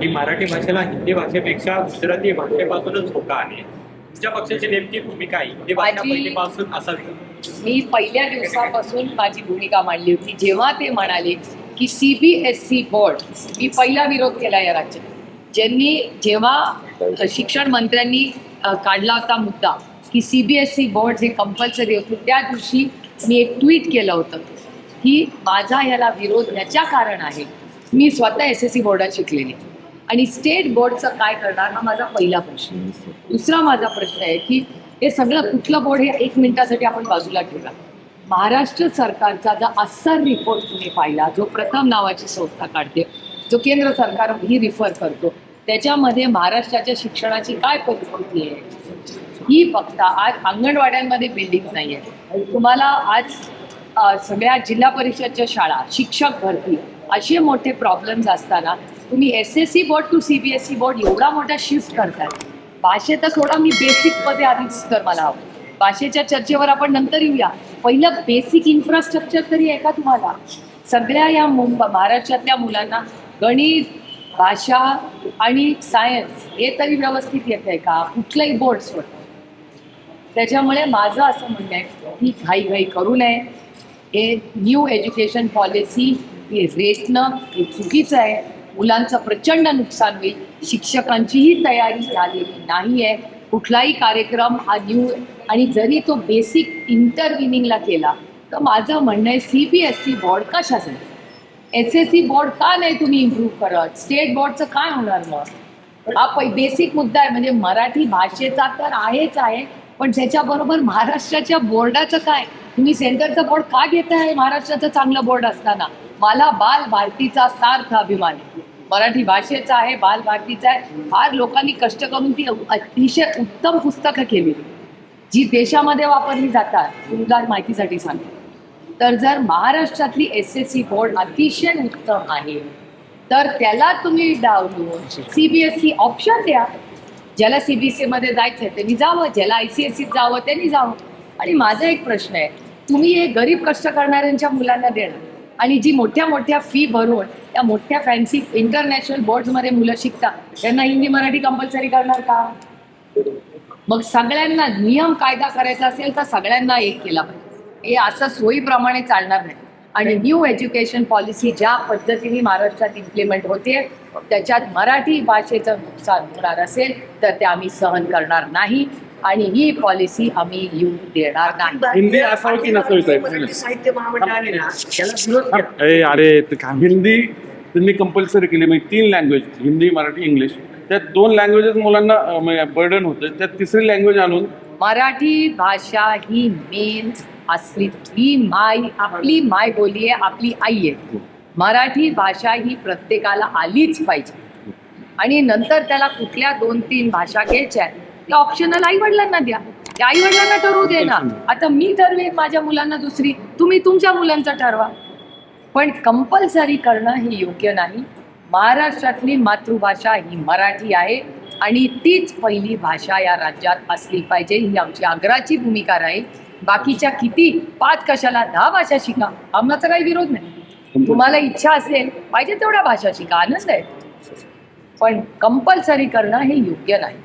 की मराठी भाषेला हिंदी भाषेपेक्षा गुजराती भाषेपासूनच धोका आहे. तुमच्या पक्षाची नेमकी भूमिका आहे हिंदी भाषा माझी- पहिलीपासून असावी. मी पहिल्या दिवसापासून माझी भूमिका मांडली होती. जेव्हा ते म्हणाले की C B S C board मी पहिला विरोध केला या राज्यात. ज्यांनी जेव्हा अ, शिक्षण मंत्र्यांनी अ, काढला होता मुद्दा की C B S C board हे कंपल्सरी होते त्या दिवशी मी एक ट्विट केलं होतं की माझा याला विरोध याच्या कारण आहे. मी स्वतः एस एस सी बोर्डात शिकलेली. आणि स्टेट बोर्डचं काय करणार हा माझा पहिला प्रश्न. दुसरा माझा प्रश्न आहे की हे सगळं कुठलं बोर्ड हे एक मिनिटासाठी आपण बाजूला ठेवला महाराष्ट्र सरकारचा जो अस्सर रिपोर्ट तुम्ही पाहिला जो प्रथम नावाची संस्था काढते जो केंद्र सरकार ही रिफर करतो त्याच्यामध्ये महाराष्ट्राच्या शिक्षणाची काय परिस्थिती आहे? ही बघता आज अंगणवाड्यांमध्ये बिल्डिंग नाही आहे तुम्हाला आज सगळ्या जिल्हा परिषदच्या शाळा शिक्षक भरती. असे मोठे प्रॉब्लेम्स असताना तुम्ही S S C board to C B S C board एवढा मोठा शिफ्ट करताय. भाषेचा थोडा मी बेसिकमध्ये आधीच तर मला हवं भाषेच्या चर्चेवर आपण नंतर येऊया. पहिलं बेसिक इन्फ्रास्ट्रक्चर तरी आहे का तुम्हाला? सगळ्या या मुंब महाराष्ट्रातल्या मुलांना गणित भाषा आणि सायन्स हे तरी व्यवस्थित येत आहे का? कुठलंही बोर्ड्सवर त्याच्यामुळे माझं असं म्हणणं आहे की घाईघाई करू नये. हे न्यू एज्युकेशन पॉलिसी हे रेटणं हे चुकीचं आहे. मुलांचं प्रचंड नुकसान होईल. शिक्षकांचीही तयारी झालेली नाही आहे कुठलाही कार्यक्रम हा न्यू आणि जरी तो बेसिक इंटरविनिंगला केला तर माझं म्हणणं आहे C B S C board कशासाठी एस एस सी बोर्ड का नाही तुम्ही इम्प्रूव्ह करत? स्टेट बोर्डचं काय होणार मग? हा पै बेसिक मुद्दा आहे. म्हणजे मराठी भाषेचा तर आहेच आहे पण त्याच्याबरोबर महाराष्ट्राच्या बोर्डाचं काय? तुम्ही सेंटरचं बोर्ड का घेताय? महाराष्ट्राचं चांगलं बोर्ड असताना. मला बाल भारतीचा सार्थ अभिमान आहे. मराठी भाषेचा आहे बाल भारतीचा आहे. फार लोकांनी कष्ट करून ती अतिशय उत्तम पुस्तकं केली. जी देशामध्ये वापरली जातात तुमच्या माहितीसाठी सांगते. तर जर महाराष्ट्रातली एस एस सी बोर्ड अतिशय उत्तम आहे तर त्याला तुम्ही डावलून C B S C option द्या. ज्याला सी बी एस सीमध्ये जायचं आहे त्यांनी जावं. ज्याला आय सी एस सीत जावं त्यांनी जावं. आणि माझा एक प्रश्न आहे तुम्ही हे गरीब कष्ट करणाऱ्यांच्या मुलांना देणार. आणि जी मोठ्या मोठ्या फी भरून त्या मोठ्या फॅन्सी इंटरनॅशनल बोर्ड्समध्ये मुलं शिकतात. त्यांना हिंदी मराठी कंपल्सरी करणार का? मग सगळ्यांना नियम कायदा करायचा असेल तर सगळ्यांना एक केला पाहिजे. हे असं सोयीप्रमाणे चालणार नाही. आणि न्यू एज्युकेशन पॉलिसी ज्या पद्धतीने महाराष्ट्रात इम्प्लिमेंट होते त्याच्यात मराठी भाषेचं नुकसान होणार असेल तर ते आम्ही सहन करणार नाही. आणि ही पॉलिसी आम्ही येऊ देणार नाही. हिंदी असावं की नसावी साहेब? मराठी साहित्य महामंडळाने ना त्याला विरोध केला. ए अरे ते काय हिंदी त्यांनी कंपल्सरी केली म्हणजे तीन लँग्वेज हिंदी मराठी इंग्लिश त्यात दोन लँग्वेजेस मुलांना बर्डन होतं. त्यात तिसरी लँग्वेज आणून मराठी भाषा ही मेन असली ही माय आपली माय बोली आहे आपली आई आहे. मराठी भाषा ही प्रत्येकाला आलीच पाहिजे. आणि नंतर त्याला कुठल्या दोन तीन भाषा घ्यायच्या आहेत त्या ऑप्शनल आई वडिलांना द्या. त्या आई वडिलांना ठरवू दे ना. आता मी ठरवेन माझ्या मुलांना दुसरी. तुम्ही तुमच्या मुलांचं ठरवा. पण कंपल्सरी करणं हे योग्य नाही. महाराष्ट्रातली मातृभाषा ही मराठी आहे आणि तीच पहिली भाषा या राज्यात असली पाहिजे. ही आमची आग्राची भूमिका राहील. बाकीच्या किती पाच कशाला दहा भाषा शिका. आमचा काही विरोध नाही. तुम्हाला इच्छा असेल पाहिजे तेवढ्या भाषा शिका. आनंद आहे. पण कंपल्सरी करणं हे योग्य नाही.